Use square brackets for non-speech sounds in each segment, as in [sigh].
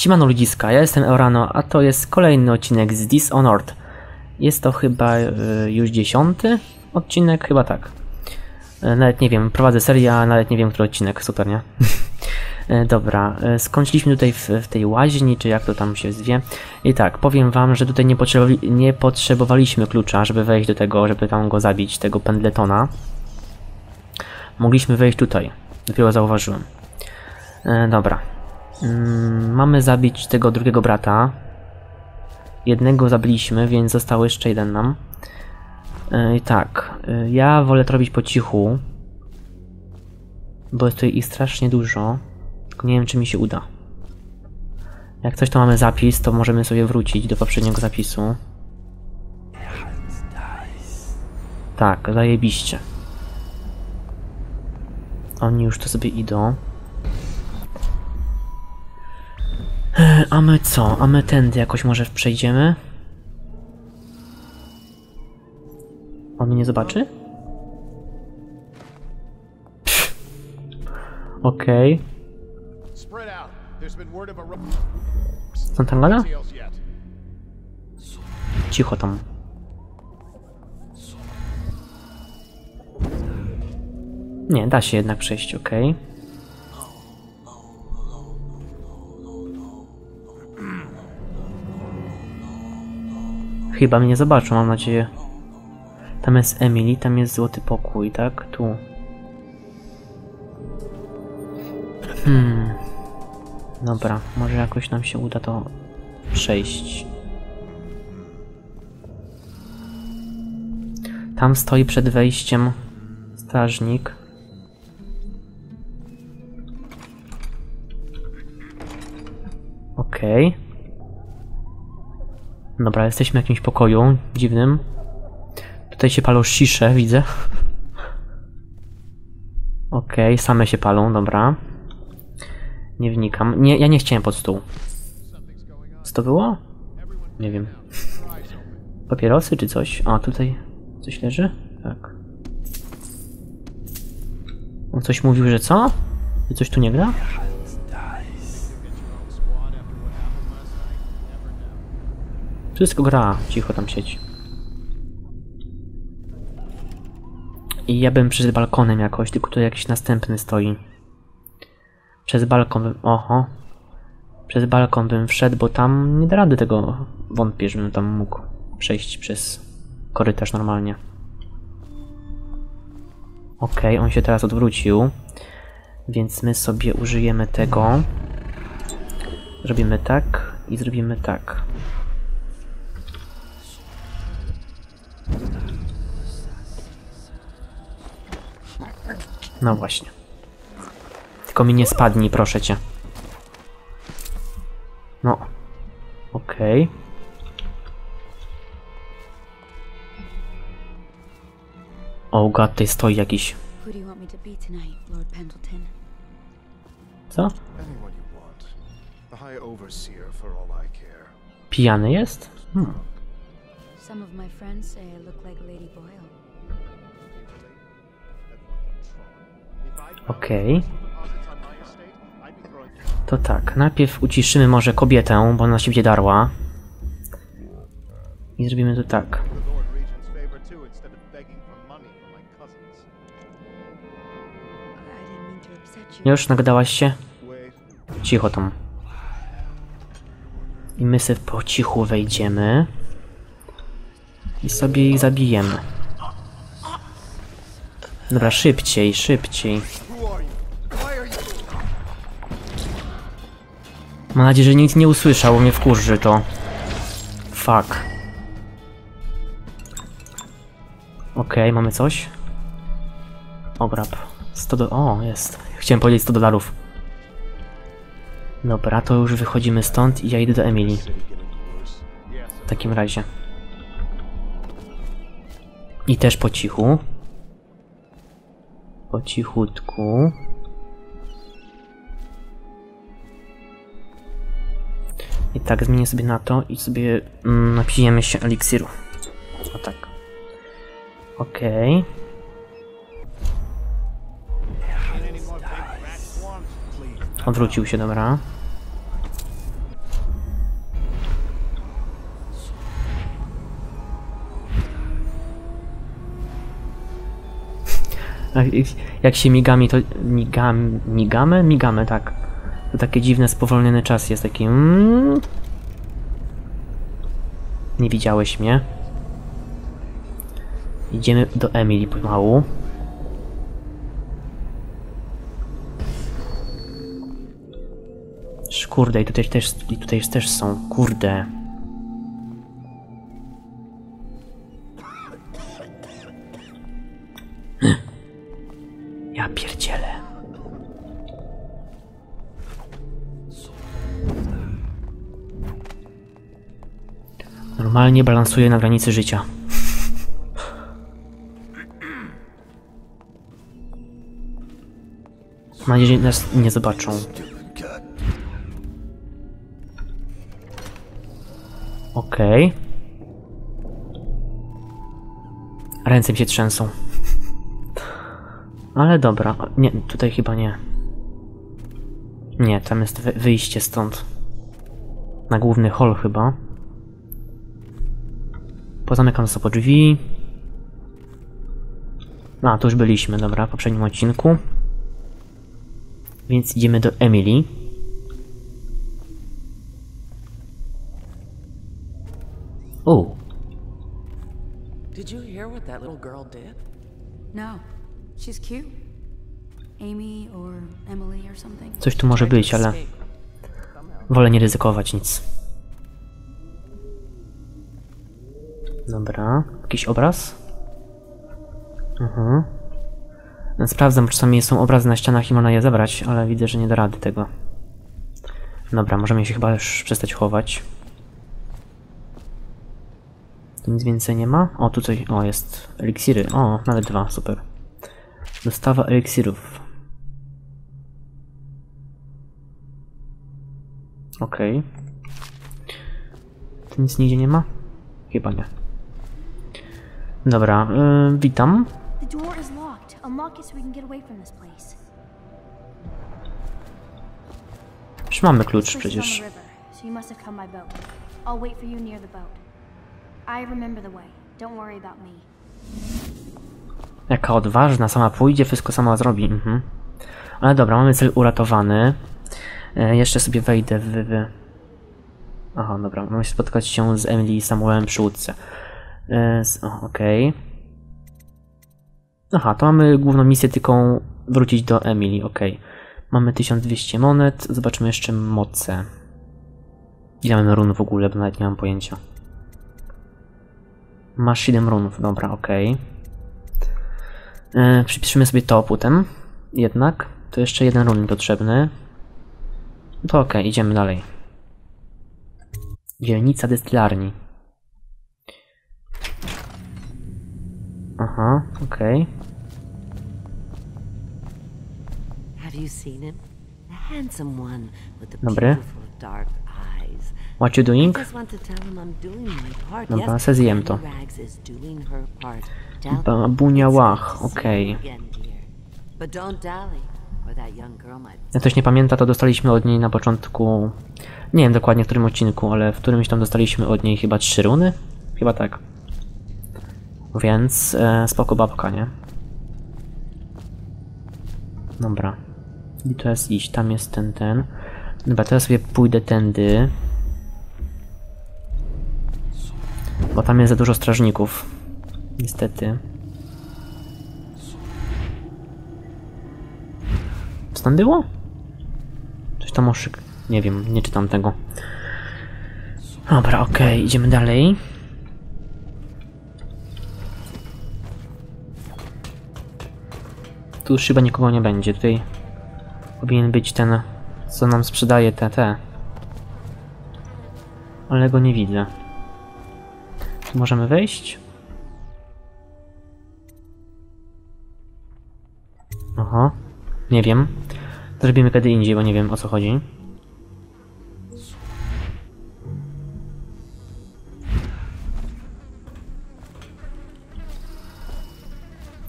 Siemano ludziska, ja jestem Eurano, a to jest kolejny odcinek z Dishonored. Jest to chyba y, już dziesiąty odcinek, chyba tak. E, Nawet nie wiem, prowadzę serię, a nawet nie wiem, który odcinek, super, nie? [laughs] E, Dobra, e, skończyliśmy tutaj w, w tej łaźni, czy jak to tam się zwie. I tak, powiem wam, że tutaj nie, potrzebowi- nie potrzebowaliśmy klucza, żeby wejść do tego, żeby tam go zabić, tego pendletona. Mogliśmy wejść tutaj, dopiero zauważyłem. E, dobra. Mm, mamy zabić tego drugiego brata. Jednego zabiliśmy, więc został jeszcze jeden nam. I tak, e, ja wolę to robić po cichu, bo jest tutaj ich strasznie dużo. Tylko nie wiem, czy mi się uda. Jak coś to mamy zapis, to możemy sobie wrócić do poprzedniego zapisu. Tak, zajebiście. Oni już to sobie idą. A my co? A my tędy jakoś może przejdziemy? On mnie nie zobaczy? Okej. Spread out. There's been word of a ro- Co on tam gada? details yet. Cicho tam. Nie, da się jednak przejść, okej. Chyba mnie zobaczą, mam nadzieję. Tam jest Emily, tam jest złoty pokój, tak? Tu. Hmm. Dobra, może jakoś nam się uda to przejść. Tam stoi przed wejściem strażnik. Dobra, jesteśmy w jakimś pokoju dziwnym. Tutaj się palą szisze, widzę. [laughs] Okej, same się palą, dobra. Nie wnikam. Nie, ja nie chciałem pod stół. Co to było? Nie wiem. [laughs] Papierosy czy coś? A, tutaj coś leży? Tak. On coś mówił, że co? Że coś tu nie gra? Wszystko gra, cicho tam siedź. I ja bym przez balkonem jakoś, tylko tu jakiś następny stoi. Przez balkon bym... Oho. Przez balkon bym wszedł, bo tam nie da rady tego... Wątpię, żebym tam mógł przejść przez korytarz normalnie. Okej, on się teraz odwrócił. Więc my sobie użyjemy tego. Zrobimy tak i zrobimy tak. No właśnie. Tylko mi nie spadnij, proszę cię. No. Okej. O, oh god, tutaj stoi jakiś... Co? Pijany jest? Hmm. Some of my friends say I look like Lady Boyle. Okej. Throwing To tak, najpierw uciszymy może kobietę, bo ona się będzie darła. I zrobimy to tak. Już nagadałaś się? Cicho tam. I my sobie po cichu wejdziemy. I sobie ich zabijemy. Dobra, szybciej, szybciej. Mam nadzieję, że nic nie usłyszał, bo mnie wkurzy to. Fuck. Okej, mamy coś? O, grab. 100 do... O, jest. Chciałem powiedzieć 100 dolarów. Dobra, to już wychodzimy stąd i ja idę do Emily. W takim razie. I też po cichu. Po cichutku. I tak zmienię sobie na to i sobie mm, napijemy się eliksiru. O tak. Okej. Odwrócił się, dobra. Jak, jak się migami, to migam, migamy? Migamy, tak. To takie dziwne, spowolniony czas jest taki... Mm. Nie widziałeś mnie. Idziemy do Emily pomału. Kurde, i tutaj też, i tutaj też są. Kurde. Pierdzielę. Normalnie balansuję na granicy życia. Mam nadzieję, że nas nie zobaczą. Okej. Ręce mi się trzęsą. Ale dobra. Nie, tutaj chyba nie. Nie, tam jest wy wyjście stąd. Na główny hol chyba. Pozamykam sobie drzwi. A, tu już byliśmy, dobra, w poprzednim odcinku. Więc idziemy do Emily. O, Did you hear what that little girl did? No. She's cute. Amy or Emily or something. coś tu może być, ale wolę nie ryzykować nic. Dobra, jakiś obraz? Mhm. Sprawdzam, czy czasami są obrazy na ścianach i można je zebrać, ale widzę, że nie da rady tego. Dobra, możemy się chyba już przestać chować. Tu nic więcej nie ma? O, tu coś... O, jest eliksiry. O, nawet dwa, super. Dostawa eliksirów. Okej. Tu nic nigdzie nie ma? Chyba nie. Dobra, yy, witam. Już mamy klucz przecież. I remember the way. Don't worry about me. Jaka odważna, sama pójdzie, wszystko sama zrobi. Mhm. Ale dobra, mamy cel uratowany. E, jeszcze sobie wejdę w, w... Aha, dobra, mamy się spotkać się z Emily i Samuelem przy łódce. E, okej. Aha, to mamy główną misję tylko wrócić do Emily, okej. Mamy 1200 monet, zobaczmy jeszcze moce. Ile mamy run w ogóle, bo nawet nie mam pojęcia. Masz 7 runów, dobra, okej. E, przypiszmy sobie to potem. Jednak. To jeszcze jeden run potrzebny. To okej, idziemy dalej. Dzielnica destylarni. Aha, okej. Have you What you doing? Dobra, se zjem to. Babunia Łach, okej. might Jak ktoś nie pamięta, to dostaliśmy od niej na początku... Nie wiem dokładnie w którym odcinku, ale w którymś tam dostaliśmy od niej chyba trzy runy? Chyba tak. Więc e, spoko babka, nie? Dobra. I teraz iść, tam jest ten, ten. Dobra, teraz sobie pójdę tędy. Bo tam jest za dużo strażników. Niestety. Co tam było? Coś tam oszyk. Nie wiem, nie czytam tego. Dobra, okej, idziemy dalej. Tu już chyba nikogo nie będzie. Tutaj powinien być ten, co nam sprzedaje te, te. Ale go nie widzę. Możemy wejść? Aha. Nie wiem. Zrobimy kiedy indziej, bo nie wiem o co chodzi.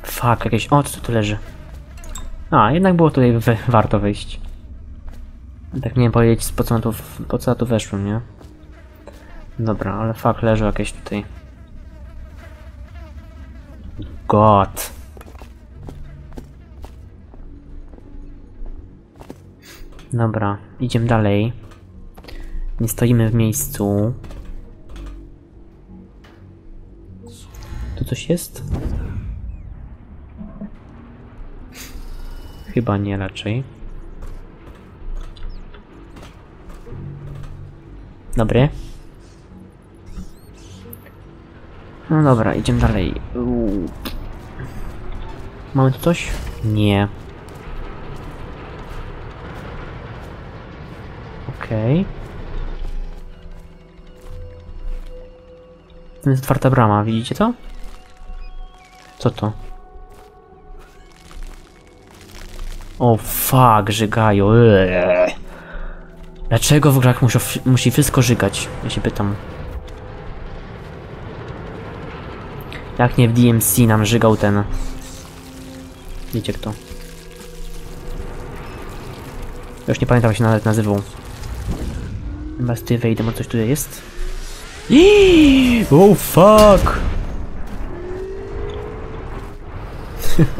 Fuck, jakieś... O, co tu leży? A, jednak było tutaj warto wejść. Tak wiem powiedzieć, po co, tu, po co tu weszłem, nie? Dobra, ale fak leży jakieś tutaj. God. Dobra, idziemy dalej. Nie stoimy w miejscu. Tu coś jest? Chyba nie raczej. Dobry. No dobra, idziemy dalej. Mamy tu coś? Nie. Okej. To jest otwarta brama, widzicie to? Co to? O fuck, żygają. Eee. Dlaczego w grach muszą, musi wszystko żygać? Ja się pytam. Jak nie w DMC nam żygał ten... Wiecie kto? Już nie pamiętam jak się nawet nazywał. Chyba z ty wejdę, bo coś tutaj jest. Iii! Oh fuck! [laughs]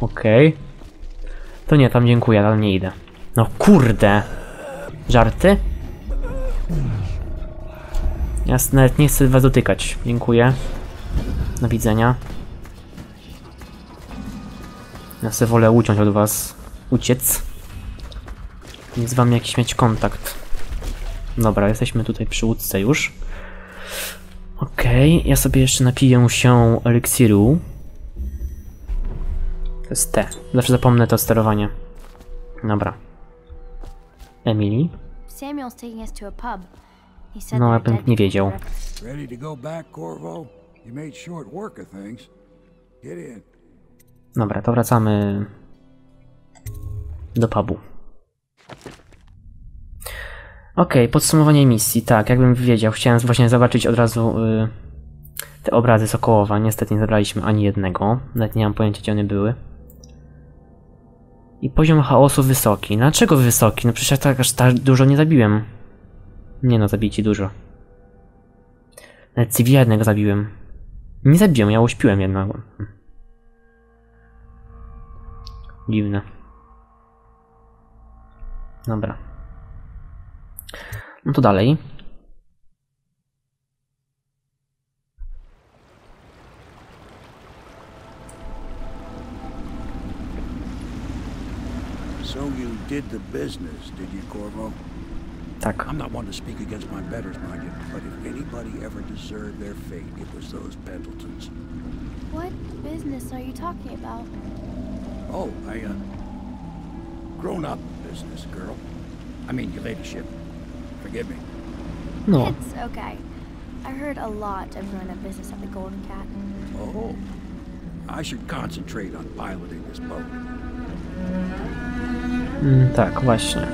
Okej. To nie, tam dziękuję, tam nie idę. No kurde! Żarty? Ja nawet nie chcę was dotykać. Dziękuję. Do widzenia. Ja sobie wolę uciąć od was. Uciec. Nie z wami jakiś mieć kontakt. Dobra, jesteśmy tutaj przy łódce już. Okej, ja sobie jeszcze napiję się eliksiru. To jest T. Zawsze zapomnę to sterowanie. Dobra. Emily? Samuel's taking us to a pub. He said No, ja bym nie wiedział. Ready to go back, Corvo? You made short work of things. Get in. Dobra, to wracamy do pubu. Okej, podsumowanie misji. Tak, jakbym wiedział, chciałem właśnie zobaczyć od razu y, te obrazy Sokołowa. Niestety nie zabraliśmy ani jednego. Nawet nie mam pojęcia, gdzie one były. I poziom chaosu wysoki. Dlaczego wysoki? No przecież ja tak aż tak dużo nie zabiłem. Nie no, zabici dużo. Nawet cywila jednego zabiłem. Nie zabiłem, ja uśpiłem jednego. Dziwne. Dobra. No to dalej. Did the business, did you, Corvo? Tak. I'm not one to speak against my betters, mind you, but if anybody ever deserved their fate, it was those Pendletons. What business are you talking about? Oh, I, uh, grown-up business, girl. I mean, your ladyship. Forgive me. No. It's okay. I heard a lot of grown up business at the Golden Cat. Oh, I should concentrate on piloting this boat. Mm, tak, właśnie.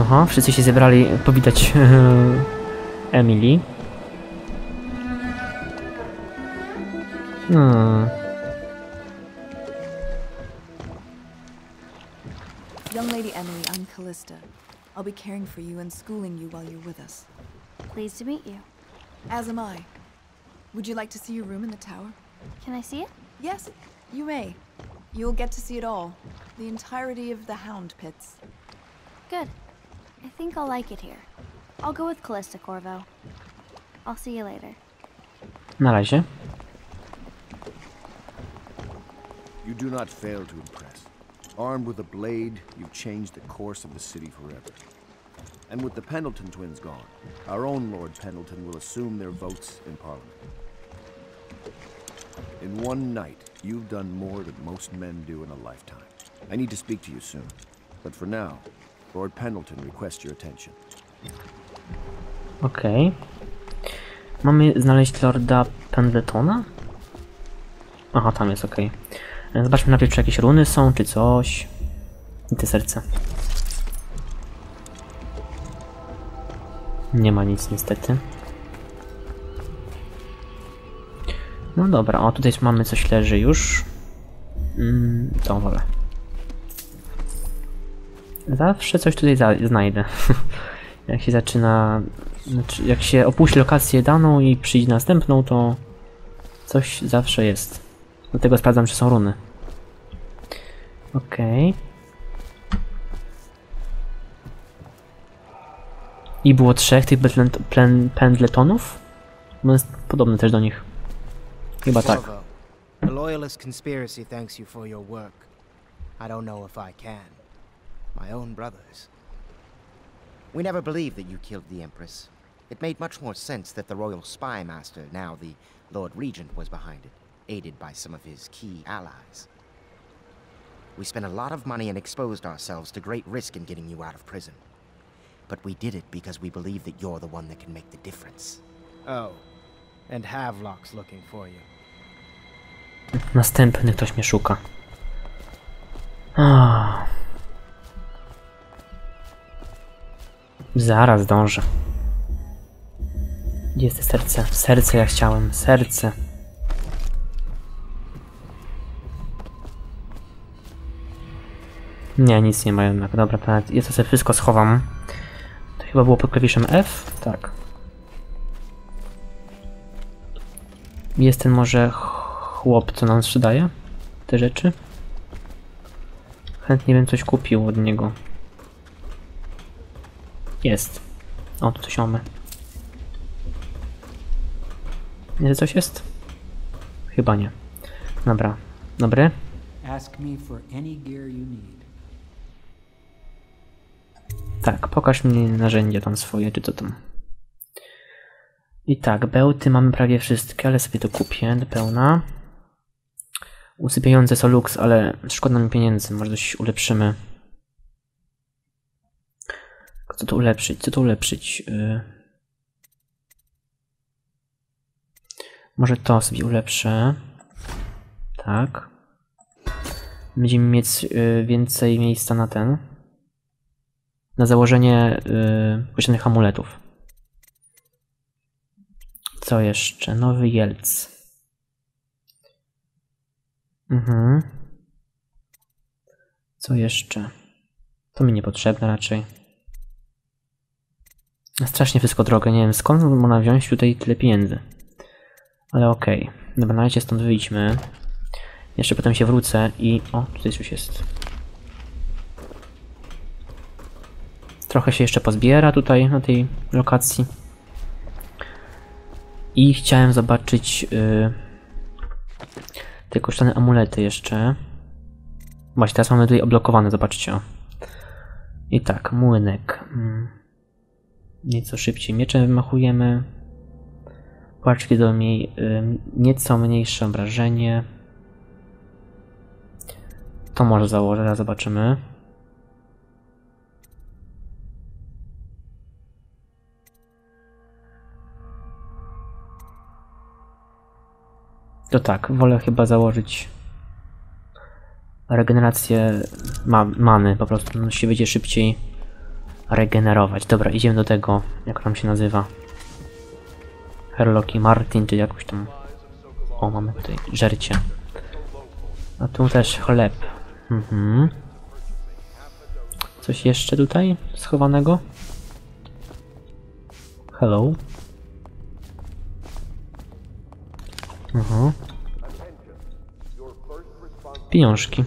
Aha, wszyscy się zebrali powitać [laughs] Emily. Hmm. Young Lady Emily, I'm Callista. I'll be caring for you and schooling you while you're with us. Pleased to meet you. As am I. Would you like to see your room in the tower? Can I see it? Yes, you may. You'll get to see it all. The entirety of the Hound Pits. Good. I think I'll like it here. I'll go with Callista Corvo. I'll see you later. Na razie. You do not fail to impress. Armed with a blade, you've changed the course of the city forever. And with the Pendleton twins gone, our own Lord Pendleton will assume their votes in Parliament. In one night, you've done more than most men do in a lifetime. I need to speak to you soon. But for now, Lord Pendleton requests your attention. Okej. Mamy znaleźć Lorda Pendletona? Aha, tam jest, okej. E, Zobaczmy najpierw, czy jakieś runy są, czy coś. I te serce. Nie ma nic niestety. No dobra, o tutaj mamy coś leży już. Mm, to wolę. Zawsze coś tutaj znajdę. [laughs] jak się zaczyna... Znaczy, jak się opuści lokację daną i przyjdzie następną, to Coś zawsze jest. Dlatego sprawdzam, czy są runy. Okej. I było trzech tych pendletonów? Bo jest podobny też do nich. Chyba tak. Corvo, the Loyalist conspiracy thanks you for your work. I don't know if I can. My own brothers. We never believed that you killed the Empress. It made much more sense that the royal spy master, now the Lord Regent, was behind it, aided by some of his key allies. We spent a lot of money and exposed ourselves to great risk in getting you out of prison. But we did it because we believe that you're the one that can make the difference. Oh, and Havelock's looking for you. Następny ktoś mnie szuka. Zaraz dążę. Gdzie jest to serce? Serce ja chciałem. Serce. Nie, nic nie ma jednak. Dobra, to ja to sobie wszystko schowam. To chyba było pod klawiszem F? Tak. Jest ten może chłop, co nam sprzedaje te rzeczy? Chętnie bym coś kupił od niego. Jest. O, tu coś mamy. Nie, coś jest? Chyba nie. Dobra. Dobry. Tak, pokaż mi narzędzie tam swoje, czy to tam. I tak, bełty mamy prawie wszystkie, ale sobie to kupię do pełna. Usypiające są ale szkoda mi pieniędzy, może coś ulepszymy. Co tu ulepszyć? Co tu ulepszyć? Yy... Może to sobie ulepszę. Tak. Będziemy mieć yy, więcej miejsca na ten. Na założenie yy, posiadanych amuletów. Co jeszcze? Nowy Jelc. Mhm. Co jeszcze? To mi niepotrzebne raczej. Strasznie wszystko drogie, nie wiem skąd można wziąć tutaj tyle pieniędzy. Ale okej. Okay. Dobra, na stąd wyjdźmy. Jeszcze potem się wrócę i... O, tutaj coś jest. Trochę się jeszcze pozbiera tutaj na tej lokacji. I chciałem zobaczyć yy, te kosztowne amulety jeszcze. Właśnie teraz mamy tutaj oblokowane, zobaczcie. I tak, młynek. Mm. Nieco szybciej mieczem wymachujemy. Płaczki do mniej, nieco mniejsze obrażenie. To może założę, zobaczymy. To tak, wolę chyba założyć regenerację ma many, po prostu no, się będzie szybciej regenerować. Dobra, idziemy do tego, jak nam się nazywa. Herloki Martin, czy jakoś tam... O, mamy tutaj żercie. A tu też chleb. Mhm. Coś jeszcze tutaj schowanego? Hello. Mhm. Pieniążki.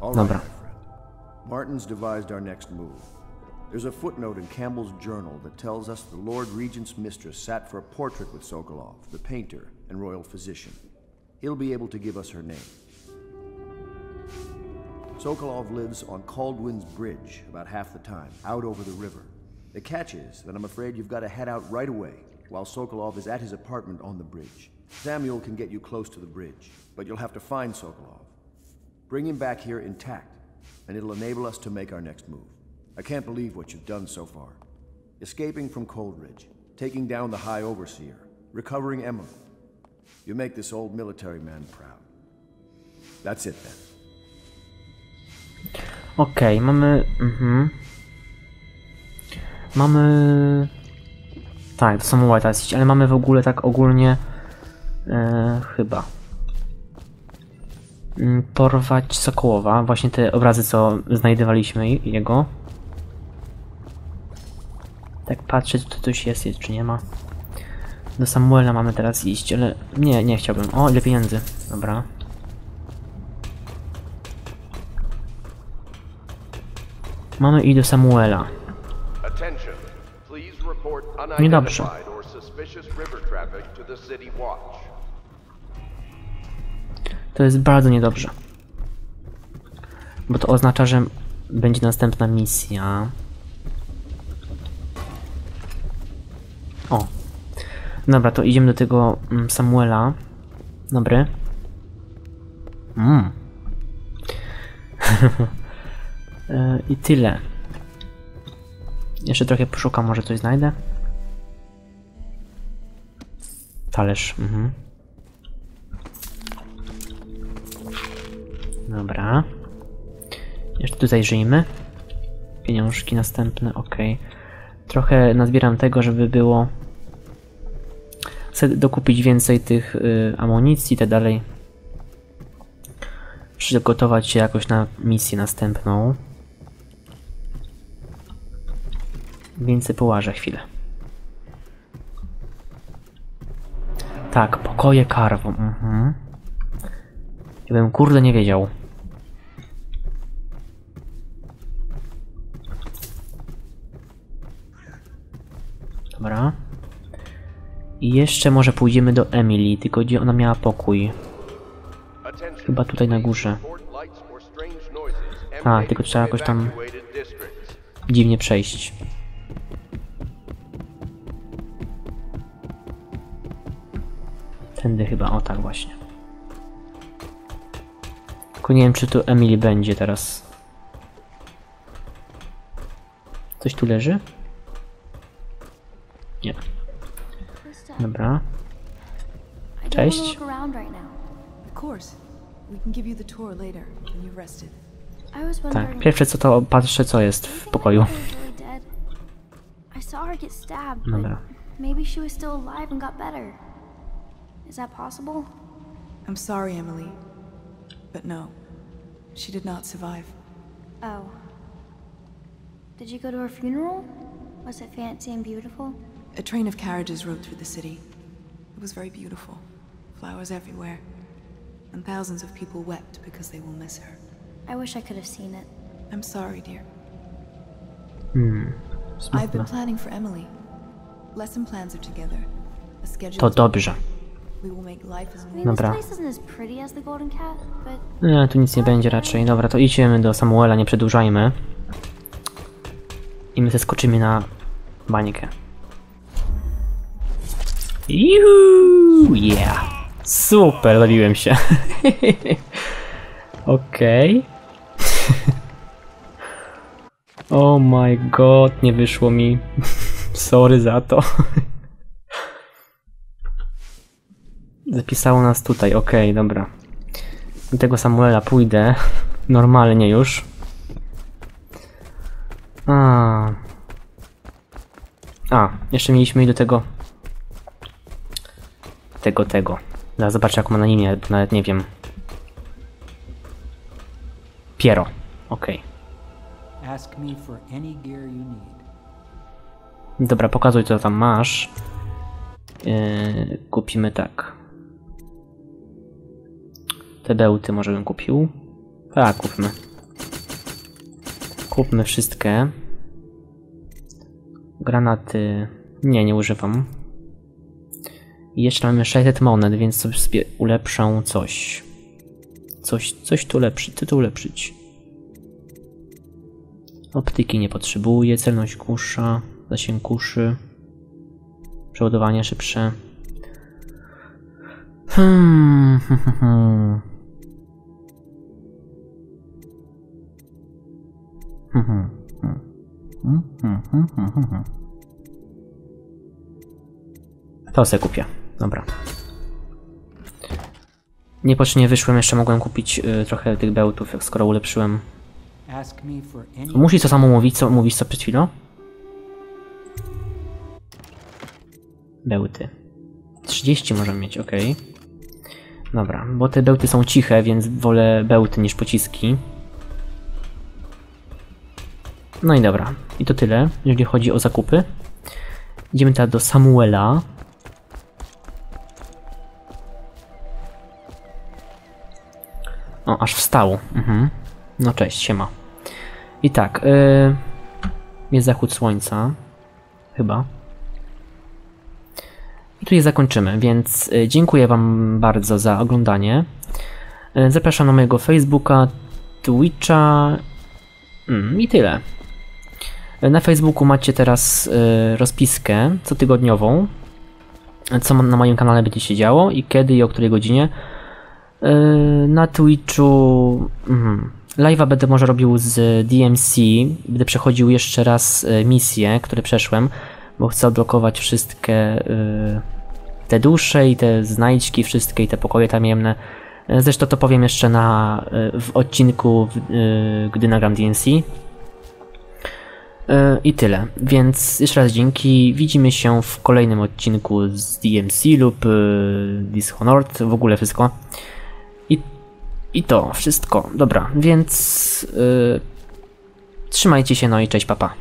Dobra. Martin's devised our next move. There's a footnote in Campbell's journal that tells us the Lord Regent's mistress sat for a portrait with Sokolov, the painter and royal physician. He'll be able to give us her name. Sokolov lives on Caldwin's Bridge about half the time, out over the river. The catch is that I'm afraid you've got to head out right away while Sokolov is at his apartment on the bridge. Samuel can get you close to the bridge, but you'll have to find Sokolov. Bring him back here intact, and it'll enable us to make our next move. I can't believe what you've done so far. Escaping from Coldridge, taking down the High Overseer, recovering Emerald. You make this old military man proud. That's it then. Okej, mamy... Mhm. Mamy... Tak, to są White Assist, ale mamy w ogóle tak ogólnie... E, chyba. Mm, Porwać Sokołowa, właśnie te obrazy, co znajdowaliśmy jego. Tak patrzę, czy coś jest, czy nie ma. Do Samuela mamy teraz iść, ale nie, nie chciałbym. O, ile pieniędzy. Dobra. Mamy iść do Samuela. Niedobrze. To jest bardzo niedobrze. Bo to oznacza, że będzie następna misja. O. Dobra, to idziemy do tego mm, Samuela. Dobry. Mm. [laughs] E, I tyle. Jeszcze trochę poszukam, może coś znajdę. Talerz. Mhm. Dobra. Jeszcze tu zajrzyjmy. Pieniążki następne, ok. Trochę nazbieram tego, żeby było... Chcę dokupić więcej tych y, amunicji i tak dalej. Przygotować się jakoś na misję następną. Więcej połażę chwilę. Tak, pokoje karwą. Mhm. Ja bym kurde nie wiedział. Dobra. I jeszcze może pójdziemy do Emily, tylko gdzie ona miała pokój. Chyba tutaj na górze. A, tylko trzeba jakoś tam dziwnie przejść. Tędy chyba, o tak właśnie. Tylko nie wiem, czy tu Emily będzie teraz. Coś tu leży? Nie. Dobra. Cześć. Tak, pierwsze co to patrzę co jest w pokoju. Dobra. maybe she was still alive and got better. Is that possible? I'm sorry, Emily. But no. She did not survive. Oh. Did you go to her funeral? Was it fancy and beautiful? A train of carriages rode through the city. It was very beautiful. Flowers everywhere. And thousands of people wept because they will miss her. I wish I could have seen it. I'm sorry, dear. Hmm. I've been planning for Emily. Lesson plans are together. A schedule. To dobrze. Dobra. Nie, tu nic nie będzie raczej. Dobra, to idziemy do Samuela, nie przedłużajmy. I my zeskoczymy na bańkę. Juuu, yeah! Super, bawiłem się. [laughs] Okej. [laughs] oh my god, nie wyszło mi. [laughs] Sorry za to. Zapisało nas tutaj, okej, dobra. Do tego Samuela pójdę. Normalnie już. A. A, jeszcze mieliśmy iść do tego. Tego, tego. Zaraz zobaczę jak ma na imię, nawet nie wiem. Piero. Okej. Need. Dobra, pokazuj co tam masz. Yy, kupimy tak. Te bełty może bym kupił. Tak, kupmy. Kupmy wszystkie. Granaty. Nie, nie używam. I jeszcze mamy 600 monet, więc sobie ulepszą coś. Coś, coś tu ulepszyć. Co tu ulepszyć? Optyki nie potrzebuję, celność kusza, zasięg kuszy, przeładowanie szybsze. Hmm, hmm, hmm, To se kupię. Dobra. Niepotrzebnie wyszłem, jeszcze mogłem kupić y, trochę tych bełtów, jak skoro ulepszyłem. Musi to samo mówić, co mówisz co przed chwilą? Bełty. 30 możemy mieć, ok. Dobra, bo te bełty są ciche, więc wolę bełty niż pociski. No i dobra, i to tyle, jeżeli chodzi o zakupy. Idziemy teraz do Samuela. O, aż wstał. Mhm. No cześć, siema. I tak, yy, jest zachód słońca. Chyba. I tu je zakończymy, więc y, dziękuję Wam bardzo za oglądanie. Y, zapraszam na mojego Facebooka, Twitcha mm, i tyle. Na Facebooku macie teraz y, rozpiskę cotygodniową, co na moim kanale będzie się działo i kiedy i o której godzinie. Y, Na Twitchu mm, live'a będę może robił z DMC, będę przechodził jeszcze raz y, misje, które przeszłem, bo chcę odblokować wszystkie te dusze i te znajdźki, wszystkie i te pokoje tamiemne. Y, Zresztą to powiem jeszcze na, w odcinku, gdy nagram DNC. Y, I tyle. Więc jeszcze raz dzięki. Widzimy się w kolejnym odcinku z DMC lub y, Dishonored, w ogóle wszystko. I, i to wszystko. Dobra, więc y, trzymajcie się, no i cześć, papa.